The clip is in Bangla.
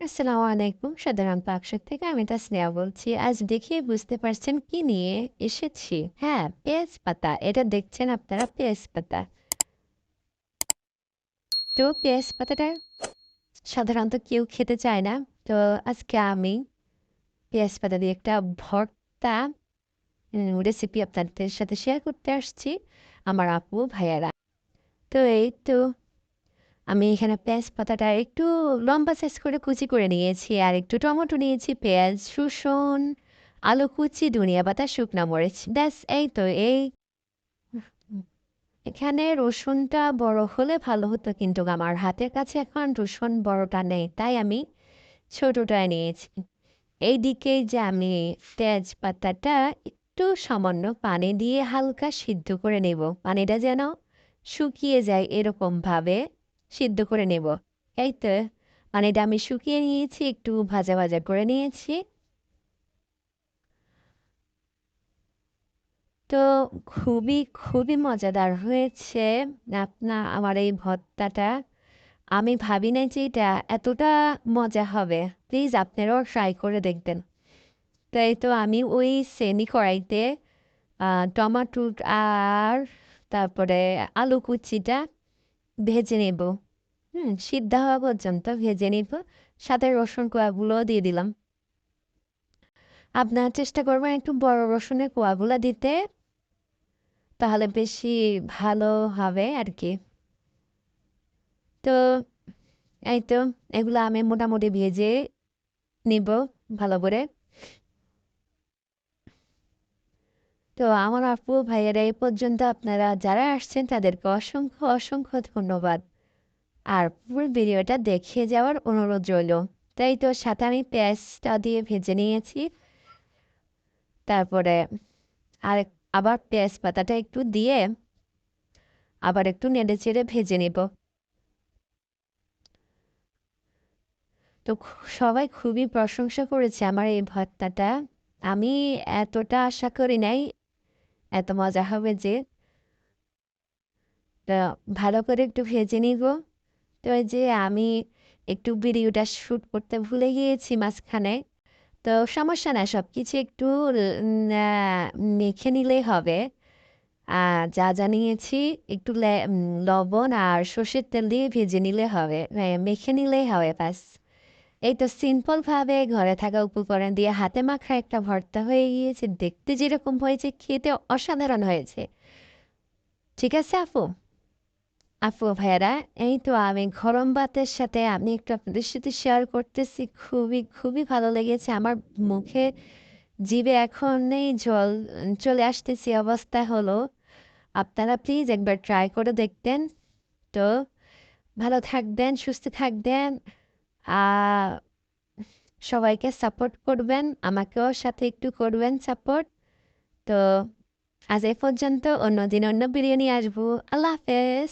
আসসালামু আলাইকুম সাধারণ পাকশাক থেকে আমি তাসনিয়া বলছি। আজ দেখে বুঝতে পারছেন কি নিয়ে এসেছি। হ্যাঁ পেঁয়াজ পাতা। এটা দেখছেন আপনারা, পেঁয়াজ পাতা। তো পেঁয়াজ পাতাটা সাধারণত কেউ খেতে চায় না। তো আজকে আমি পেঁয়াজ পাতা দিয়ে একটা ভর্তা রেসিপি আপনাদের সাথে শেয়ার করতে আসছি। আমার আপু, ভাইয়ারা। তো এই তো আমি এখানে পেঁয়াজ পাতাটা একটু লম্বা সাইজ করে কুচি করে নিয়েছি আর একটু টমেটো নিয়েছি, পেঁয়াজ, রসুন, আলু কুচি, ধনিয়া পাতা, শুকনো মরিচ, ব্যাস এই তো এই। এখানে রসুনটা বড় হলে ভালো হতো কিন্তু আমার হাতের কাছে এখন রসুন বড়টা নেই, তাই আমি ছোটটা নিয়েছি। এইদিকে যে আমি তেজপাতাটা একটু সামান্য পানি দিয়ে হালকা সিদ্ধ করে নেব, পানিটা যেন শুকিয়ে যায় এরকমভাবে সিদ্ধ করে নেব। এই তো মানে এটা আমি শুকিয়ে নিয়েছি, একটু ভাজা ভাজা করে নিয়েছি। তো খুবই খুবই মজাদার হয়েছে আপনার আমার এই ভর্তাটা। আমি ভাবি নাই যে এটা এতটা মজা হবে। প্লিজ আপনারাও ট্রাই করে দেখবেন। তাই তো আমি ওই সেনি কড়াইতে টমাটো আর তারপরে আলু কুচিটা ভেজে নেব। হুম, সিদ্ধ হওয়া পর্যন্ত ভেজে নিব। সাথে রসুন কোয়াগুলোও দিয়ে দিলাম। আপনার চেষ্টা করবেন একটু বড় রসুনের কোয়াগুলো দিতে। তাহলে বেশি ভালো হবে আর কি তো, এই তো, এগুলো আমি মোটামুটি ভেজে নিব ভালো করে। তো আমার আপু ভাইয়েরা এই পর্যন্ত আপনারা যারা আসছেন তাদেরকে অসংখ্য অসংখ্য ধন্যবাদ। আর পুরো ভিডিওটা দেখিয়ে যাওয়ার অনুরোধ রইল। তাই তো সাথে আমি পেঁয়াজটা দিয়ে ভেজে নিয়েছি। তারপরে আর আবার পেঁয়াজ পাতাটা একটু দিয়ে আবার একটু নেড়ে চেড়ে ভেজে নেব। তো সবাই খুবই প্রশংসা করেছে আমার এই ভর্তাটা। আমি এতটা আশা করি নাই এত মজা হবে যে। তা ভালো করে একটু ভেজে নিব। তো ওই যে আমি একটু ভিডিওটা শ্যুট করতে ভুলে গিয়েছি মাঝখানে। তো সমস্যা না সব কিছু একটু মেখে নিলেই হবে। যা যা নিয়েছি একটু লবণ আর সর্ষের তেল দিয়ে ভেজে নিলে হবে মেখে নিলেই হবে ব্যাস। এই তো সিম্পলভাবে ঘরে থাকা উপকরণ দিয়ে হাতে মাখা একটা ভর্তা হয়ে গিয়েছে। দেখতে যেরকম হয়েছে, খেতে অসাধারণ হয়েছে। ঠিক আছে, আপু? আপু ভাইয়ারা, এই তো আমি গরম ভাতের সাথে আমি একটু আপনাদের সাথে শেয়ার করতেছি। খুবই খুবই ভালো লেগেছে। আমার মুখে জিভে এখন নেই জল চলে আসতেছি। অবস্থা হলো, আপনারা প্লিজ একবার ট্রাই করে দেখতেন তো ভালো থাকবেন, সুস্থ থাকবেন। সবাইকে সাপোর্ট করবেন, আমাকেও সাথে একটু করবেন সাপোর্ট তো আজ এ পর্যন্ত অন্যদিন অন্য বিরিয়ানি আসব। আল্লাহ হাফেজ।